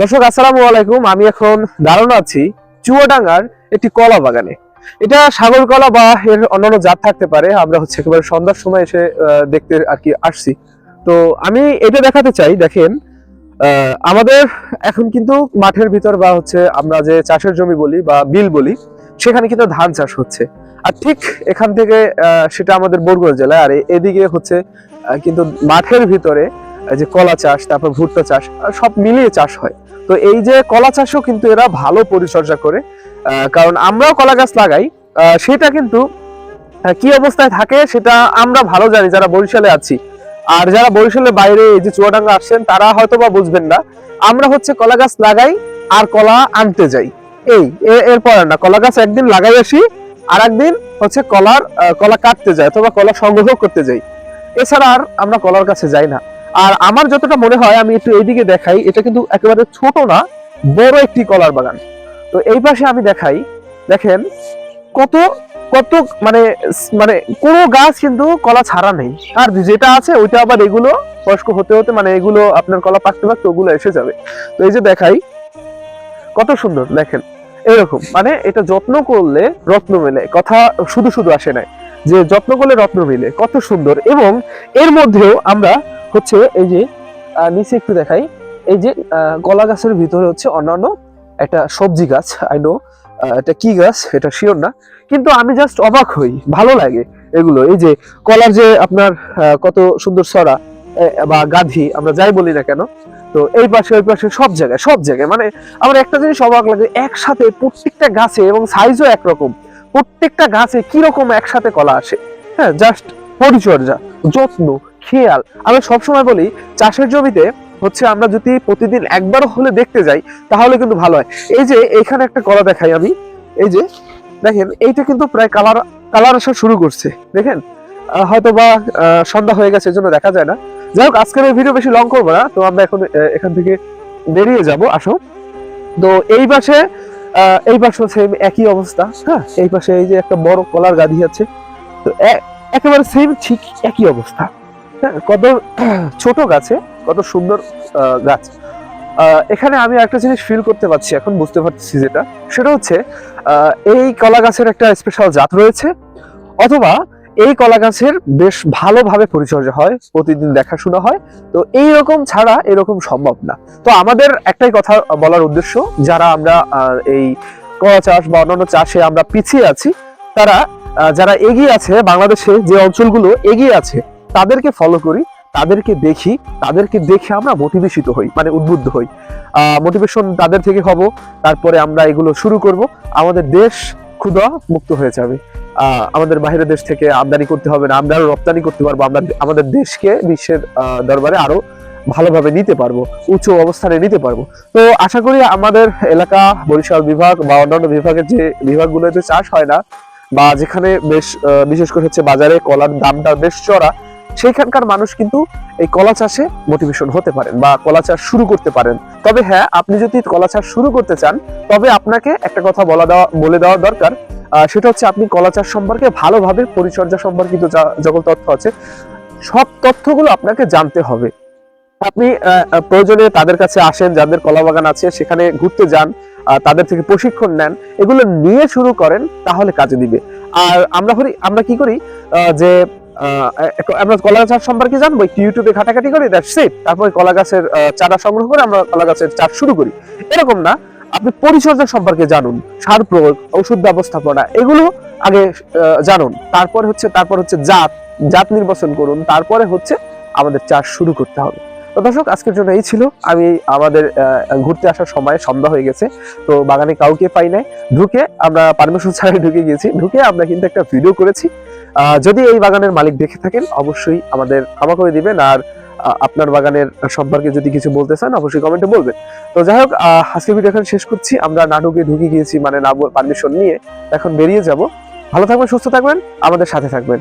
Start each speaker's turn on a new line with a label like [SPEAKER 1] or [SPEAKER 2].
[SPEAKER 1] দর্শক, আসসালামু আলাইকুম। আমি এখন দাঁড়ানো আছি চুয়াডাঙ্গার একটি কলা বাগানে। এটা সাগর কলা বা এর অন্যান্য জাত থাকতে পারে। আমরা হচ্ছে একেবারে সন্ধ্যার সময় এসে দেখতে আর কি আসছি। তো আমি এটা দেখাতে চাই, দেখেন আমাদের এখন কিন্তু মাঠের ভিতর বা হচ্ছে আমরা যে চাষের জমি বলি বা বিল বলি, সেখানে কিন্তু ধান চাষ হচ্ছে। আর ঠিক এখান থেকে সেটা আমাদের বরগুনা জেলায়। আর এদিকে হচ্ছে কিন্তু মাঠের ভিতরে যে কলা চাষ, তারপর ভুট্টা চাষ সব মিলিয়ে চাষ হয়। তো এই যে কলা চাষও কিন্তু এরা ভালো পরিচর্যা করে কারণ আমরাও কলা গাছ লাগাই সেটা কিন্তু কি অবস্থায় থাকে সেটা আমরা ভালো জানি, যারা বরিশালে আছি। আর যারা বরিশালের বাইরে এই যে চুয়াডাঙ্গা আসছেন, তারা হয়তো বা বুঝবেন না। আমরা হচ্ছে কলা গাছ লাগাই আর কলা আনতে যাই। এই এরপর না, কলা গাছ একদিন লাগাই আসি আর একদিন হচ্ছে কলার কলা কাটতে যাই অথবা কলা সংগ্রহ করতে যাই। এছাড়া আর আমরা কলার কাছে যাই না। আর আমার যতটা মনে হয়, আমি একটু এইদিকে দেখাই, এটা কিন্তু একেবারে ছোট না, বড় একটি কলার বাগান। তো এই পাশে আমি দেখাই, দেখেন, কত কত মানে মানে কোনো গাছ কিন্তু কলা ছাড়া নেই। আর যেটা আছে, ওইটা আবার এগুলো, বয়স্ক হতে হতে মানে এগুলো আপনার কলা পাকতে পাকতে ওগুলো এসে যাবে। তো এই যে দেখাই, কত সুন্দর, দেখেন, এরকম। মানে এটা যত্ন করলে রত্ন মেলে, কথা শুধু শুধু আসে নাই। যে যত্ন করলে রত্ন মেলে, কত সুন্দর। এবং এর মধ্যেও আমরা হচ্ছে এই যে নিচে একটু দেখাই। এই যে কলা গাছের ভিতরে হচ্ছে অন্যান্য একটা সবজি গাছ আই নো এটা কি গাছ? এটা শিওর না। কিন্তু আমি জাস্ট অবাক হই, ভালো লাগে এগুলো। এই যে, কলার যে আপনার কত সুন্দর সরা বা গাধি, আমরা যাই বলি না কেন, তো এই পাশে, ওই পাশে সব জায়গায় সব জায়গায়। মানে আমার একটা জিনিস অবাক লাগে, একসাথে প্রত্যেকটা গাছে, এবং সাইজও একরকম, প্রত্যেকটা গাছে কি রকম একসাথে কলা আসে? হ্যাঁ জাস্ট পরিচর্যা, যত্ন খেয়াল আমি সবসময় বলি, চাষের জমিতে হচ্ছে আমরা যদি প্রতিদিন একবার হলে দেখতে যাই, তাহলে কিন্তু ভালো হয়। এই যে এখানে একটা কলা দেখাই আমি। এই যে, দেখেন, এইটা কিন্তু প্রায় কালার কালার আসা শুরু করছে। দেখেন হয়তো বা সন্ধ্যা হয়ে গেছে, এজন্য দেখা যায় না। যাই হোক, আজকের এই ভিডিও বেশি লং করব না, তো আমরা এখন এখান থেকে বেরিয়ে যাব, আসো। তো এই পাশে এই পাশে সেম একই অবস্থা হ্যাঁ? এই পাশে এই যে একটা বড় কলার গাধি আছে। তো একেবারে সেম ঠিক একই অবস্থা। হ্যাঁ কত ছোট গাছে, কত সুন্দর গাছ। এখানে আমি একটা জিনিস ফিল করতে পারছি এখন, বুঝতে পারছি যেটা। সেটা হচ্ছে এই কলা গাছের একটা স্পেশাল জাত রয়েছে, অথবা এই কলা গাছের বেশ ভালোভাবে পরিচর্যা হয়, প্রতিদিন দেখাশোনা হয়। তো এই রকম ছাড়া এরকম সম্ভব না। তো আমাদের একটাই কথা বলার উদ্দেশ্য, যারা আমরা এই কলা চাষ বা অন্যান্য চাষে আমরা পিছিয়ে আছি, তারা যারা এগিয়ে আছে বাংলাদেশে যে অঞ্চলগুলো এগিয়ে আছে তাদেরকে ফলো করি, তাদেরকে দেখি, তাদেরকে দেখে আমরা মোটিভেশিত হই মানে উদ্বুদ্ধ হই। মোটিভেশন তাদের থেকে হব, তারপরে আমরা এগুলো শুরু করব, আমাদের দেশ ক্ষুধা মুক্ত হয়ে যাবে। আমাদের বাইরের দেশ থেকে আমদানি করতে হবে না, আমরা রপ্তানি করতে পারব, আমরা আমাদের দেশকে বিশ্বের দরবারে আরও ভালোভাবে নিতে পারব উচ্চ অবস্থানে নিতে পারব। তো আশা করি আমাদের এলাকা, বরিশাল বিভাগ বা অন্যান্য বিভাগের যে বিভাগগুলোতে চাষ হয় না, বা যেখানে বেশ বিশেষ করে হচ্ছে বাজারে কলার দামটা বেশ চড়া সেইখানকার মানুষ কিন্তু এই কলা চাষে মোটিভেশন হতে পারেন বা কলা চাষ শুরু করতে পারেন। তবে হ্যাঁ আপনি যদি কলা চাষ শুরু করতে চান, তবে আপনাকে একটা কথা বলা দেওয়া, বলে দেওয়া দরকার। সেটা হচ্ছে আপনি কলা চাষ সম্পর্কে ভালোভাবে পরিচর্যা সম্পর্কিত যা- সকল তথ্য আছে, সব তথ্যগুলো আপনাকে জানতে হবে। আপনি প্রয়োজনে তাদের কাছে আসেন, যাদের কলা বাগান আছে, সেখানে ঘুরতে যান তাদের থেকে প্রশিক্ষণ নেন, এগুলো নিয়ে শুরু করেন, তাহলে কাজে দিবে। আর আমরা আমরা কি করি যে আমরা কলা চাষ সম্পর্কে জানব, একটু ইউটিউবে ঘাটাঘাটি করি দ্যাটস ইট তারপরে কলা গাছের চারা সংগ্রহ করে আমরা কলা গাছের চাষ শুরু করি। এরকম না, আপনি পরিচর্যা সম্পর্কে জানুন, সার প্রয়োগ, ওষুধ ব্যবস্থাপনা, এগুলো আগে জানুন। তারপরে হচ্ছে, তারপর হচ্ছে জাত জাত নির্বাচন করুন, তারপরে হচ্ছে আমাদের চাষ শুরু করতে হবে। তো দর্শক, আজকের জন্য এই ছিল। আমি আমাদের ঘুরতে আসার সময় সন্ধ্যা হয়ে গেছে, তো বাগানে কাউকে পাই নাই। ঢুকে আমরা পারমিশন ছাড়াই ঢুকে গিয়েছি। ঢুকে আমরা কিন্তু একটা ভিডিও করেছি। যদি এই বাগানের মালিক দেখে থাকেন, অবশ্যই আমাদের ক্ষমা করে দিবেন। আর আপনার বাগানের সম্পর্কে যদি কিছু বলতে চান, অবশ্যই কমেন্টে বলবেন। তো যাই হোক আজকে ভিডিও এখন শেষ করছি। আমরা নাটকে ঢুকে গিয়েছি মানে না পারমিশন নিয়ে। এখন বেরিয়ে যাব। ভালো থাকবেন, সুস্থ থাকবেন, আমাদের সাথে থাকবেন।